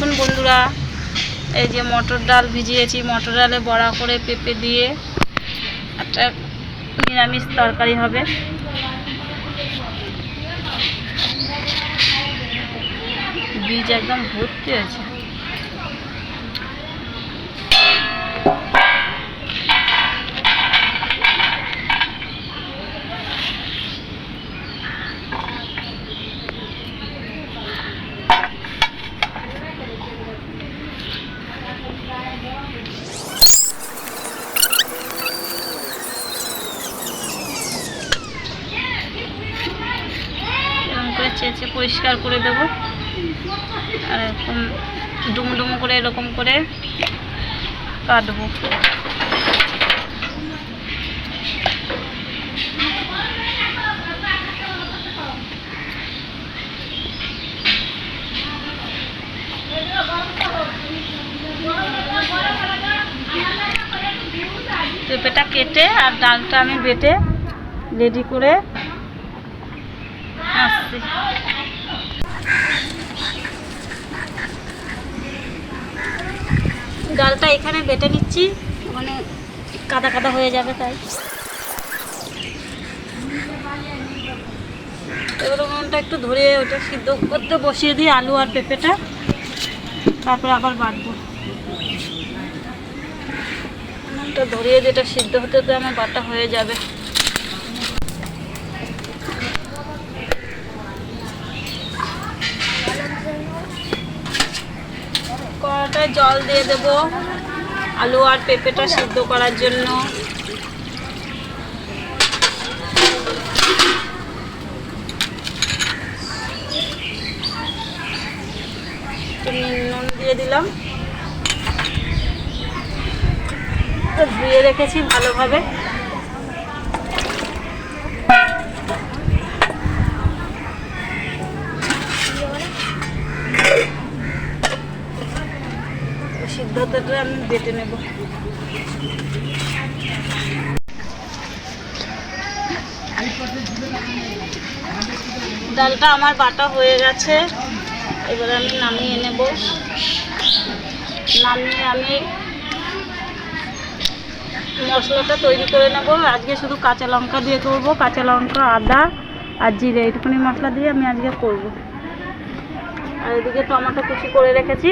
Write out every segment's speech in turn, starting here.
দেখুন বন্ধুরা, এই যে মটর ডাল ভিজিয়েছি, মটর ডালে বড়া করে পেঁপে দিয়ে একটা নিরামিষ তরকারি হবে। বীজ একদম ভর্তি আছে এরকম চেঁচে পরিষ্কার করে দেবো। আর এরকম ডুমো ডুমো করে এরকম করে কাটবো। পেঁপেটা কেটে আর ডালটা আমি বেটে রেডি করে আসছি ডালটা এখানে বেটে নিচ্ছি মানে কাদা কাদা হয়ে যাবে তাই। এবার উনুনটা একটু ধরে ওটা সিদ্ধ করতে বসিয়ে দিই আলু আর পেঁপেটা, তারপরে আবার বাটবো। উনুনটা ধরিয়ে যেটা সিদ্ধ হতে তো আমার বাটা হয়ে যাবে। কড়াটায় জল দিয়ে দেব আলু আর পেঁপেটা সিদ্ধ করার জন্য। নুন দিয়ে দিলাম। তো ধুয়ে রেখেছি ভালোভাবে। আমি বেটে ডালটা আমার বাটা হয়ে গেছে। এবার আমি নামিয়ে নেব। নামিয়ে আমি মশলাটা তৈরি করে নেব। আজকে শুধু কাঁচা লঙ্কা দিয়ে করব। কাঁচা লঙ্কা, আদা আর জিরে, এইটুকুনি মশলা দিয়ে আমি আজকে করব। আর এদিকে টমেটো কুচি করে রেখেছি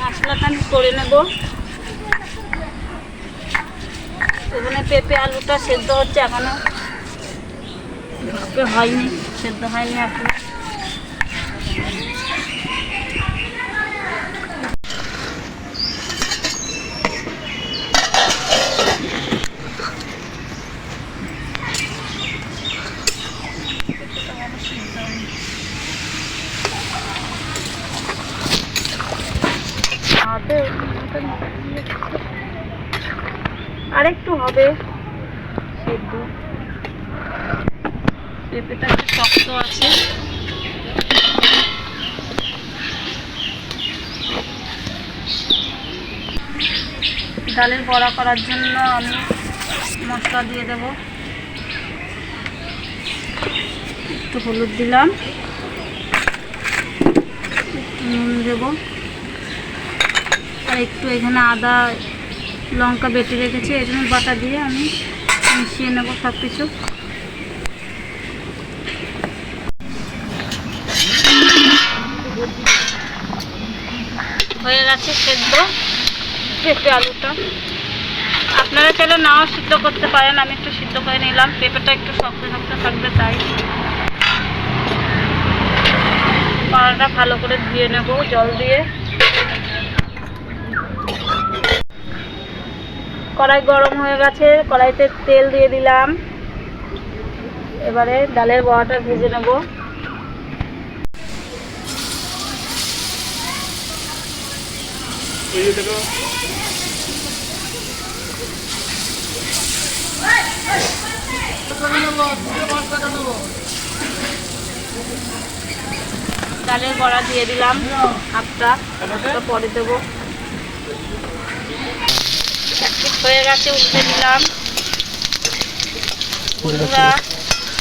মশলাটা আমি করে নেব। এখানে পেঁপে আলুটা সেদ্ধ হচ্ছে এখনও। হয়নি সেদ্ধ হয়নি এখন। আরেকটু হবে। সেদ্ধ। পেঁপেটা একটু শক্ত আছে। ডালের বড়া করার জন্য আমি মশলা দিয়ে দেব। একটু হলুদ দিলাম। নুন দেবো। একটু এখানে আদা লঙ্কা বেটে রেখেছি জন্য বাটা দিয়ে আমি মিশিয়ে নেব সব কিছু হয়ে গেছে সেদ্ধ, পেঁপে আলুটা। আপনারা চাইলে নাও সিদ্ধ করতে পারেন, আমি একটু সিদ্ধ করে নিলাম, পেঁপেটা একটু শক্ত শক্ত থাকবে তাই। পাড়াটা ভালো করে ধুয়ে নেব জল দিয়ে। কড়াই গরম হয়ে গেছে কড়াইতে তেল দিয়ে দিলাম। এবারে ডালের বড়াটা ভেজে নেব। ডালের বড়া দিয়ে দিলাম হাফটা পরে দেবো। হয়ে গেছে, উঠে দিলাম বন্ধুরা,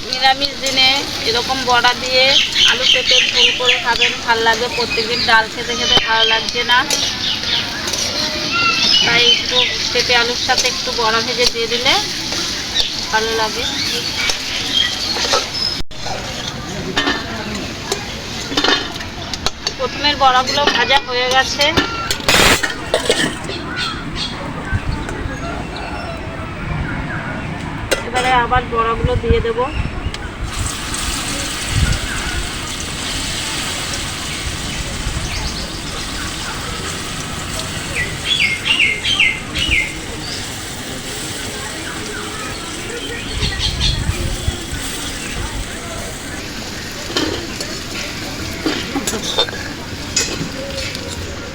নিরামিষ দিনে এরকম বড়া দিয়ে আলু পেঁপে ফুল করে খাবেন, ভালো লাগবে প্রত্যেকদিন ডাল খেতে খেতে ভালো লাগছে না। তাই একটু পেঁপে আলুর সাথে একটু বড়া ভেজে দিয়ে দিলে ভালো লাগে। প্রথমের বড়াগুলো ভাজা হয়ে গেছে। এবারে আবার বড়াগুলো দিয়ে দেব।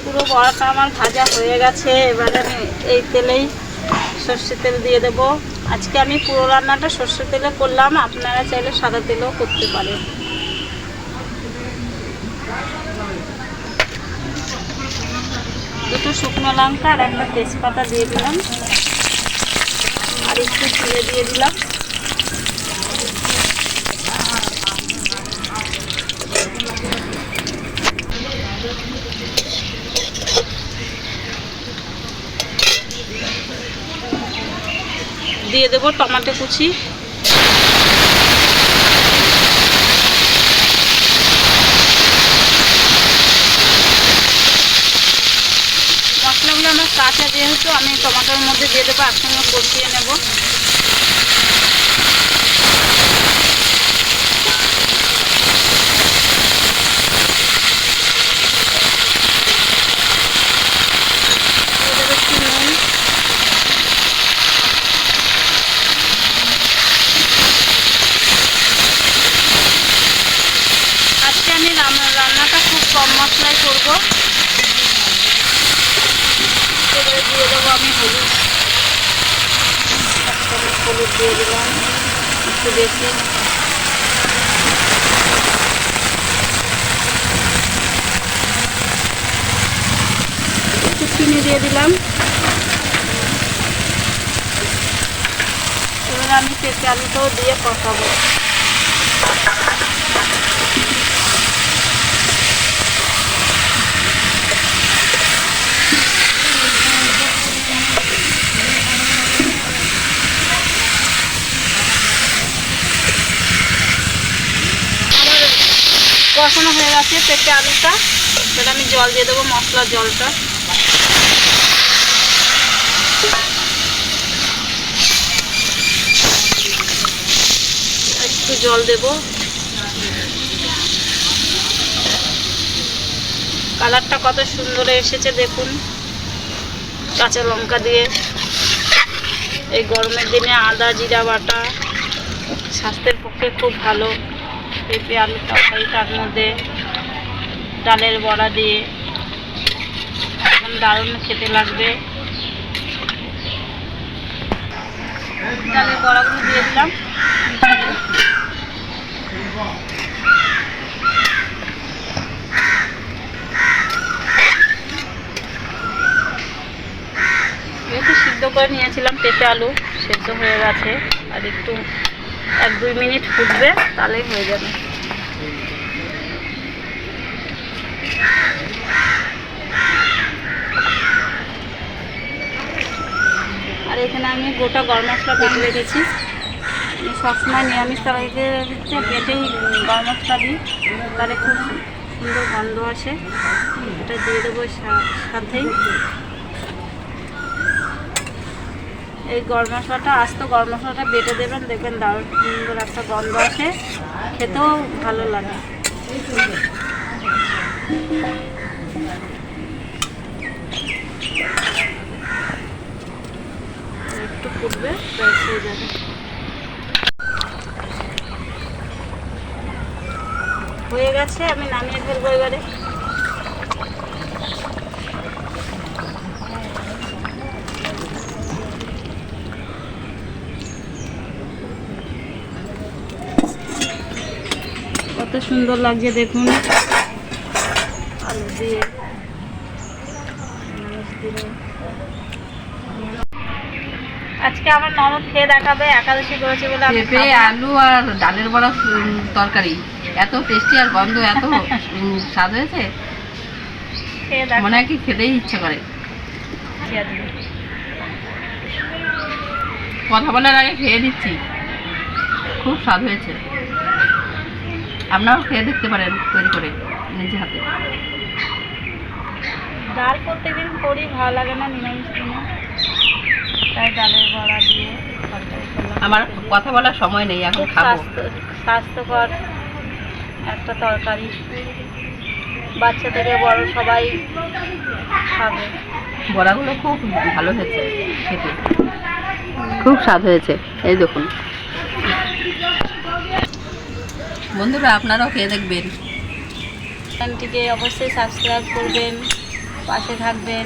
পুরো বড়াটা আমার ভাজা হয়ে গেছে। এবারে আমি এই তেলেই সর্ষে তেল দিয়ে দেব। আজকে আমি পুরো রান্নাটা সর্ষের তেলে করলাম, আপনারা চাইলে সাদা তেলেও করতে পারেন। দুটো শুকনো লঙ্কা আর একটা তেজপাতা দিয়ে দিলাম। আর একটু জিরে দিয়ে দিলাম। দিয়ে দেবো টমেটো কুচি। মশলাগুলো আমার কাঁচা যেহেতু, আমি টমেটোর মধ্যে দিয়ে দেবো, একসঙ্গে কষিয়ে নেব দিয়ে দেবো একটু নুন আজকে আমি রান্না- রান্নাটা খুব কম মশলায় করব এবারে দিয়ে দেবো আমি হলুদ এক চামচ হলুদ দিয়ে দিলাম। একটু বেশি। একটু চিনি দিয়ে দিলাম। এবার আমি পেঁচে আলুটাও দিয়ে কষাবো। কষানো হয়ে গেছে, পেটে আলুটা। এবার আমি জল দিয়ে দেবো মশলার জলটা। একটু জল দেব। কালারটা কত সুন্দর এসেছে, দেখুন। কাঁচা লঙ্কা দিয়ে। এই গরমের দিনে আদা, জিরা বাটা, স্বাস্থ্যের পক্ষে খুব ভালো। পেঁপে, আলু তরকারি তার মধ্যে ডালের বড়া দিয়ে। এখন দারুণ খেতে লাগবে। ডালের বড়াগুলো দিয়ে দিলাম। যেহেতু সিদ্ধ করে নিয়েছিলাম পেঁপে, আলু, সেদ্ধ হয়ে গেছে। আর একটু এক দুই মিনিট ফুটবে, তাহলেই হয়ে যাবে। আর এখানে আমি গোটা গরম মশলা বেটে রেখেছি। সবসময় নিরামিষ তরকারিতে বেটেই গরম মশলা দিই, তাহলে খুব সুন্দর গন্ধ আসে। এটা দিয়ে দেবো সাথেই। এই গরম মশলাটা, আস্ত গরম মশলাটা বেটে দেবেন, দেখবেন দারুণ সুন্দর একটা গন্ধ আসে। খেতেও ভালো লাগে। একটু ফুটবে হয়ে যাবে। হয়ে গেছে, আমি নামিয়ে ফেলব এবারে। কত সুন্দর লাগছে দেখুন। আলু দিয়ে আজকে আমার ননদ খেয়ে দেখাবে একাদশী করেছে বলে পেঁপে আলু আর ডালের বড়া তরকারি। এত টেস্টি আর গন্ধ এত স্বাদ হয়েছে? মনে হয় কি খেতেই ইচ্ছে করে। কথা বলার আগে খেয়ে দিচ্ছি খুব স্বাদ হয়েছে। আপনারাও খেয়ে দেখতে পারেন তৈরি করে নিজে হাতে। ডাল প্রত্যেকদিন করি ভালো লাগে না নিরামিষ দিনে তাই ডালের বড়া দিয়ে আমার কথা বলার সময় নেই এখন খাব স্বাস্থ্য স্বাস্থ্যকর একটা তরকারি। বাচ্চা থেকে বড় সবাই খাবে। বড়াগুলো খুব ভালো হয়েছে খেতে। খুব স্বাদ হয়েছে এই দেখুন। বন্ধুরা আপনারাও খেয়ে দেখবেন। চ্যানেলটিকে অবশ্যই সাবস্ক্রাইব করবেন পাশে থাকবেন।